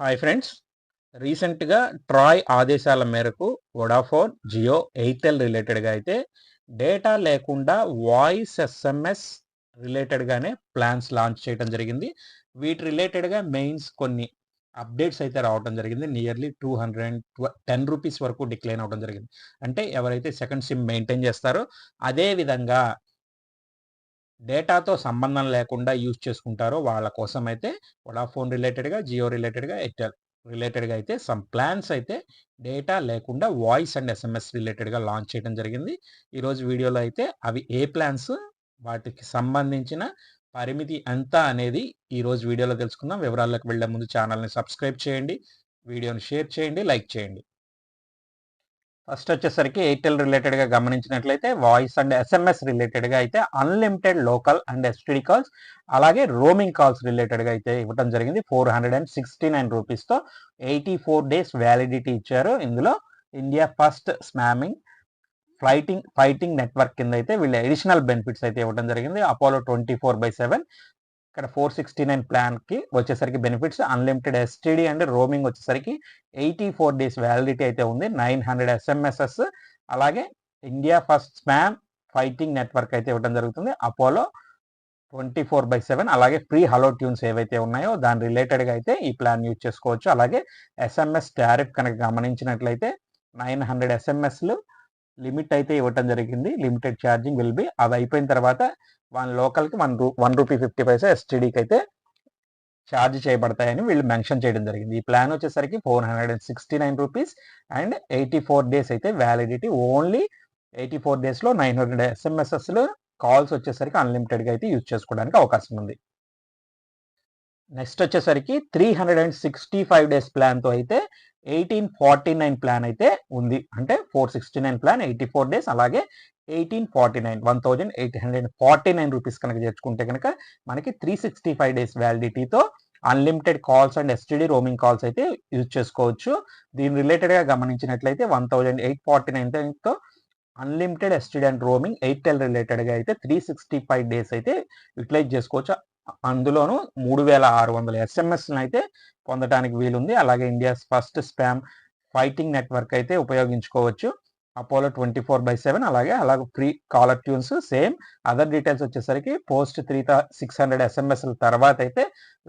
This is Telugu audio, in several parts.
హాయ్ ఫ్రెండ్స్ రీసెంట్గా ట్రాయ్ ఆదేశాల మేరకు వొడాఫోన్ జియో ఎయిర్టెల్ రిలేటెడ్గా అయితే డేటా లేకుండా వాయిస్ ఎస్ఎంఎస్ రిలేటెడ్గానే ప్లాన్స్ లాంచ్ చేయడం జరిగింది. వీటి రిలేటెడ్గా మెయిన్స్ కొన్ని అప్డేట్స్ అయితే రావడం జరిగింది. Nearly two hundred ten rupees వరకు డిక్లైన్ అవడం జరిగింది. అంటే ఎవరైతే సెకండ్ సిమ్ మెయింటైన్ చేస్తారో అదే విధంగా డేటాతో సంబంధం లేకుండా యూజ్ చేసుకుంటారో వాళ్ళ కోసం అయితే వొడాఫోన్ రిలేటెడ్గా జియో రిలేటెడ్గా ఎయిర్టెల్ రిలేటెడ్గా అయితే సమ్ ప్లాన్స్ అయితే డేటా లేకుండా వాయిస్ అండ్ ఎస్ఎంఎస్ రిలేటెడ్గా లాంచ్ చేయడం జరిగింది. ఈరోజు వీడియోలో అయితే అవి ఏ ప్లాన్స్ వాటికి సంబంధించిన పరిమితి ఎంత అనేది ఈరోజు వీడియోలో తెలుసుకుందాం. వివరాల్లోకి వెళ్ళే ముందు ఛానల్ని సబ్స్క్రైబ్ చేయండి. వీడియోని షేర్ చేయండి లైక్ చేయండి. ఫస్ట్ వచ్చేసరికి ఎయిర్టెల్ రిలేటెడ్గా గమనించినట్లయితే వాయిస్ అండ్ ఎస్ఎంఎస్ రిలేటెడ్గా అయితే unlimited local and STD calls అలాగే రోమింగ్ కాల్స్ రిలేటెడ్గా అయితే ఇవ్వడం జరిగింది. Four hundred and sixty nine రూపీస్తో eighty four days validity ఇచ్చారు. ఇందులో ఇండియా ఫస్ట్ స్మామింగ్ ఫ్లైటింగ్ ఫైటింగ్ నెట్వర్క్ కింద అయితే వీళ్ళు అడిషనల్ బెనిఫిట్స్ అయితే ఇవ్వడం జరిగింది. Apollo twenty four by seven ఇక్కడ ఫోర్ సిక్స్టీ నైన్ ప్లాన్కి వచ్చేసరికి benefits unlimited STD and roaming వచ్చేసరికి ఎయిటీ ఫోర్ డేస్ వ్యాలిడిటీ అయితే ఉంది నైన్ హండ్రెడ్ ఎస్ఎంఎస్ఎస్ అలాగే India first spam fighting network అయితే ఇవ్వడం జరుగుతుంది Apollo twenty four by seven అలాగే ఫ్రీ హలో ట్యూన్స్ ఏవైతే ఉన్నాయో దాని రిలేటెడ్గా అయితే ఈ ప్లాన్ యూజ్ చేసుకోవచ్చు. అలాగే ఎస్ఎంఎస్ టారిఫ్ కనుక గమనించినట్లయితే నైన్ హండ్రెడ్ ఎస్ఎంఎస్లు లిమిట్ అయితే ఇవ్వటం జరిగింది లిమిటెడ్ ఛార్జింగ్ విల్ బి అది అయిపోయిన తర్వాత వన్ లోకల్కి వన్ రూ వన్ రూపీ ఫిఫ్టీ పైసా ఎస్టీడీకి అయితే ఛార్జ్ చేయబడతాయని వీళ్ళు మెన్షన్ చేయడం జరిగింది. ఈ ప్లాన్ వచ్చేసరికి four hundred and sixty nine rupees and eighty four days అయితే వ్యాలిడిటీ ఓన్లీ ఎయిటీ ఫోర్ డేస్లో నైన్ హండ్రెడ్ ఎస్ఎంఎస్ఎస్లో కాల్స్ వచ్చేసరికి అన్లిమిటెడ్గా అయితే యూజ్ చేసుకోవడానికి అవకాశం ఉంది. నెక్స్ట్ వచ్చేసరికి three hundred and sixty five days ప్లాన్తో అయితే ఎయిటీన్ ఫార్టీ నైన్ ప్లాన్ అయితే ఉంది. అంటే four sixty nine plan eighty four days అలాగే eighteen forty nine one thousand eight hundred forty nine rupees కనుక చేర్చుకుంటే కనుక మనకి three sixty five days వ్యాలిడిటీతో unlimited calls and STD roaming calls అయితే యూజ్ చేసుకోవచ్చు. దీని రిలేటెడ్గా గమనించినట్లయితే one thousand eight forty నైన్తో unlimited STD and roaming Airtel రిలేటెడ్గా అయితే త్రీ సిక్స్టీ ఫైవ్ డేస్ అయితే యూటిలైజ్ చేసుకోవచ్చు. అందులోనూ మూడు వేల ఆరు వందల ఎస్ఎంఎస్ని అయితే పొందడానికి వీలుంది. అలాగే India's first spam fighting network అయితే ఉపయోగించుకోవచ్చు. Apollo twenty four by seven అలాగే అలాగే free caller tunes same other details వచ్చేసరికి post three six hundred SMS తర్వాత అయితే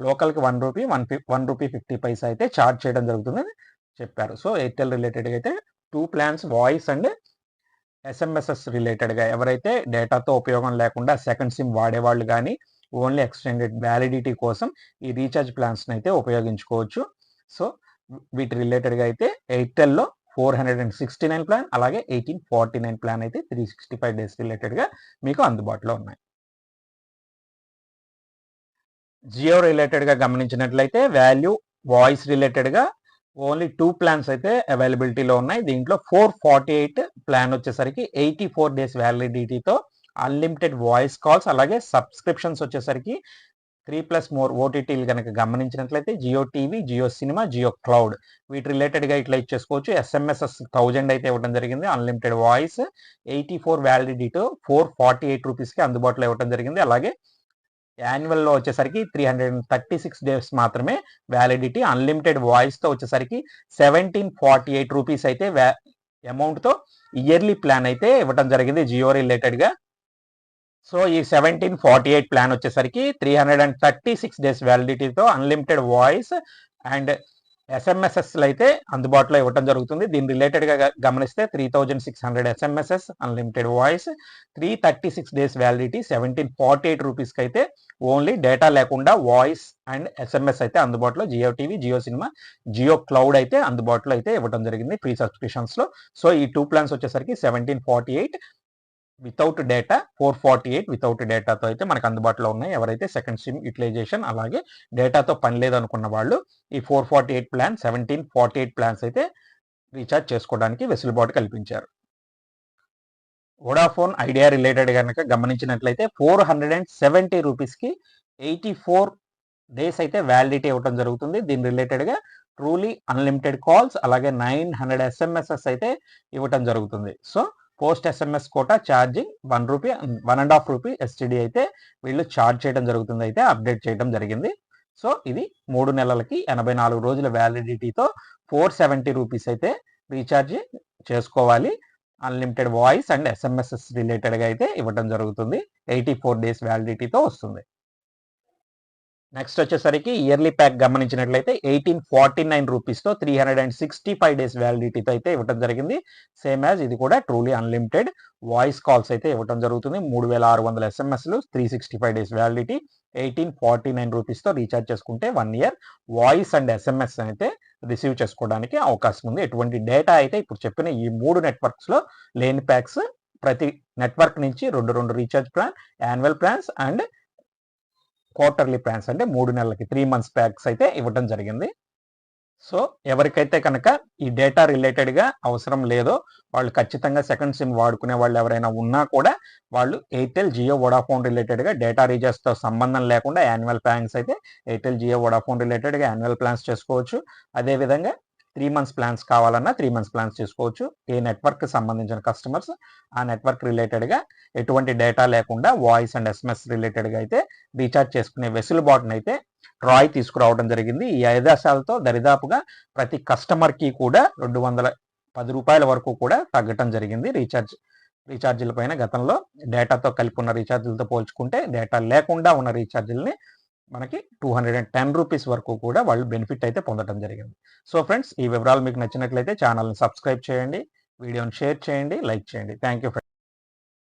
లోకల్కి వన్ రూపీ వన్ ఫిఫ్ వన్ రూపీ ఫిఫ్టీ పైసా అయితే ఛార్జ్ చేయడం జరుగుతుందని చెప్పారు. సో ఎయిర్టెల్ రిలేటెడ్గా అయితే two plans voice and SMSes రిలేటెడ్గా ఎవరైతే డేటాతో ఉపయోగం లేకుండా సెకండ్ సిమ్ వాడేవాళ్ళు కానీ ఓన్లీ ఎక్స్టెండెడ్ వ్యాలిడిటీ కోసం ఈ రీఛార్జ్ ప్లాన్స్ని అయితే ఉపయోగించుకోవచ్చు. సో వీటి రిలేటెడ్గా అయితే ఎయిర్టెల్లో four hundred and sixty nine plan అలాగే ఎయిటీన్ ఫార్టీ నైన్ ప్లాన్ అయితే త్రీ సిక్స్టీ ఫైవ్ డేస్ రిలేటెడ్గా మీకు అందుబాటులో ఉన్నాయి. జియో రిలేటెడ్గా గమనించినట్లయితే వాల్యూ వాయిస్ రిలేటెడ్గా ఓన్లీ టూ ప్లాన్స్ అయితే అవైలబిలిటీలో ఉన్నాయి. దీంట్లో ఫోర్ ఫార్టీ ఎయిట్ ప్లాన్ వచ్చేసరికి ఎయిటీ ఫోర్ డేస్ వ్యాలిడిటీతో అన్లిమిటెడ్ వాయిస్ కాల్స్ అలాగే సబ్స్క్రిప్షన్స్ వచ్చేసరికి త్రీ ప్లస్ మోర్ ఓటీటీలు కనుక గమనించినట్లయితే Jio TV Jio cinema Jio cloud వీటి రిలేటెడ్గా ఇట్లా ఇచ్చేసుకోవచ్చు. ఎస్ఎంఎస్ఎస్ థౌజండ్ అయితే ఇవ్వడం జరిగింది. Unlimited voice eighty four validity four forty eight రూపీస్కి అందుబాటులో ఇవ్వడం జరిగింది. అలాగే యాన్యువల్లో వచ్చేసరికి three hundred and thirty six days మాత్రమే వ్యాలిడిటీ అన్లిమిటెడ్ వాయిస్తో వచ్చేసరికి సెవెంటీన్ ఫార్టీ ఎయిట్ రూపీస్ అయితే అమౌంట్తో ఇయర్లీ ప్లాన్ అయితే ఇవ్వడం జరిగింది. జియో రిలేటెడ్గా సో ఈ సెవెంటీన్ ఫార్టీ ఎయిట్ ప్లాన్ వచ్చేసరికి three hundred and thirty six days వ్యాలిడిటీతో unlimited voice and ఎస్ఎంఎస్ఎస్లు అయితే అందుబాటులో ఇవ్వడం జరుగుతుంది. దీని రిలేటెడ్గా గమనిస్తే three thousand six hundred SMSes unlimited voice three thirty six days validity seventeen forty eight రూపీస్కి అయితే ఓన్లీ డేటా లేకుండా వాయిస్ అండ్ ఎస్ఎంఎస్ అయితే అందుబాటులో Jio TV Jio cinema Jio cloud అయితే అందుబాటులో అయితే ఇవ్వడం జరిగింది ఫ్రీ సబ్స్క్రిప్షన్స్లో సో ఈ టూ ప్లాన్స్ వచ్చేసరికి seventeen forty eight without data four forty eight without డేటాతో అయితే మనకు అందుబాటులో ఉన్నాయి. ఎవరైతే సెకండ్ సిమ్ యూటిలైజేషన్ అలాగే డేటాతో పని లేదనుకున్న వాళ్ళు ఈ four forty eight plan seventeen forty eight plans అయితే రీఛార్జ్ చేసుకోవడానికి వెసులుబాటు కల్పించారు. వోడాఫోన్ ఐడియా రిలేటెడ్ కనుక గమనించినట్లయితే ఫోర్ హండ్రెడ్ అండ్ సెవెంటీ రూపీస్కి ఎయిటీ ఫోర్ డేస్ అయితే వ్యాలిడిటీ ఇవ్వడం జరుగుతుంది. దీని రిలేటెడ్గా ట్రూలీ అన్లిమిటెడ్ కాల్స్ అలాగే నైన్ హండ్రెడ్ ఎస్ఎంఎస్ఎస్ అయితే ఇవ్వటం జరుగుతుంది. So post SMS quota charging one rupee one and half rupee STD అయితే వీళ్ళు ఛార్జ్ చేయడం జరుగుతుంది అయితే అప్డేట్ చేయడం జరిగింది. సో ఇది మూడు నెలలకి ఎనభై నాలుగు రోజుల వ్యాలిడిటీతో ఫోర్ సెవెంటీ రూపీస్ అయితే రీఛార్జ్ చేసుకోవాలి. అన్లిమిటెడ్ వాయిస్ అండ్ ఎస్ఎంఎస్ఎస్ రిలేటెడ్గా అయితే ఇవ్వడం జరుగుతుంది. ఎయిటీ ఫోర్ డేస్ వ్యాలిడిటీతో వస్తుంది. నెక్స్ట్ వచ్చేసరికి ఇయర్లీ ప్యాక్ గమనించినట్లయితే eighteen forty nine రూపీస్తో three hundred and sixty five days వ్యాలిడిటీతో అయితే ఇవ్వడం జరిగింది. సేమ్ యాజ్ ఇది కూడా ట్రూలీ అన్లిమిటెడ్ వాయిస్ కాల్స్ అయితే ఇవ్వడం జరుగుతుంది. మూడు వేల ఆరు వందల ఎస్ఎంఎస్లు three sixty five days validity eighteen forty nine రూపీస్తో recharge చేసుకుంటే one year voice and SMS అయితే రిసీవ్ చేసుకోవడానికి అవకాశం ఉంది. ఎటువంటి డేటా అయితే ఇప్పుడు చెప్పిన ఈ మూడు నెట్వర్క్స్లో లేని ప్యాక్స్ ప్రతి నెట్వర్క్ నుంచి రెండు రెండు recharge plan annual plans and quarterly plans అంటే మూడు నెలలకి త్రీ మంత్స్ ప్యాక్స్ అయితే ఇవ్వడం జరిగింది. సో ఎవరికైతే కనుక ఈ డేటా రిలేటెడ్గా అవసరం లేదో వాళ్ళు ఖచ్చితంగా సెకండ్ సిమ్ వాడుకునే వాళ్ళు ఎవరైనా ఉన్నా కూడా వాళ్ళు ఎయిర్టెల్ జియో వొడాఫోన్ రిలేటెడ్గా డేటా రీఛార్జ్తో సంబంధం లేకుండా యాన్యువల్ ప్లాన్స్ అయితే ఎయిర్టెల్ జియో వొడాఫోన్ రిలేటెడ్గా యాన్యువల్ ప్లాన్స్ చేసుకోవచ్చు. అదేవిధంగా త్రీ మంత్స్ ప్లాన్స్ కావాలన్నా త్రీ మంత్స్ ప్లాన్స్ చేసుకోవచ్చు. ఏ నెట్వర్క్ సంబంధించిన కస్టమర్స్ ఆ నెట్వర్క్ రిలేటెడ్గా ఎటువంటి డేటా లేకుండా వాయిస్ అండ్ ఎస్ఎంఎస్ రిలేటెడ్గా అయితే రీఛార్జ్ చేసుకునే వెసులుబాటును అయితే ట్రాయ్ తీసుకురావడం జరిగింది. ఈ ఐదాశాలతో దరిదాపుగా ప్రతి కస్టమర్కి కూడా రెండు వందల పది రూపాయల వరకు కూడా తగ్గటం జరిగింది. రీఛార్జ్ రీఛార్జీల పైన గతంలో డేటాతో కలిపి ఉన్న రీఛార్జీలతో పోల్చుకుంటే డేటా లేకుండా ఉన్న రీఛార్జీలని మనకి two hundred and ten rupees వరకు కూడా వాళ్ళు బెనిఫిట్ అయితే పొందడం జరిగింది. సో ఫ్రెండ్స్ ఈ వివరాలు మీకు నచ్చినట్లయితే ఛానల్ని సబ్స్క్రైబ్ చేయండి వీడియోని షేర్ చేయండి లైక్ చేయండి. Thank you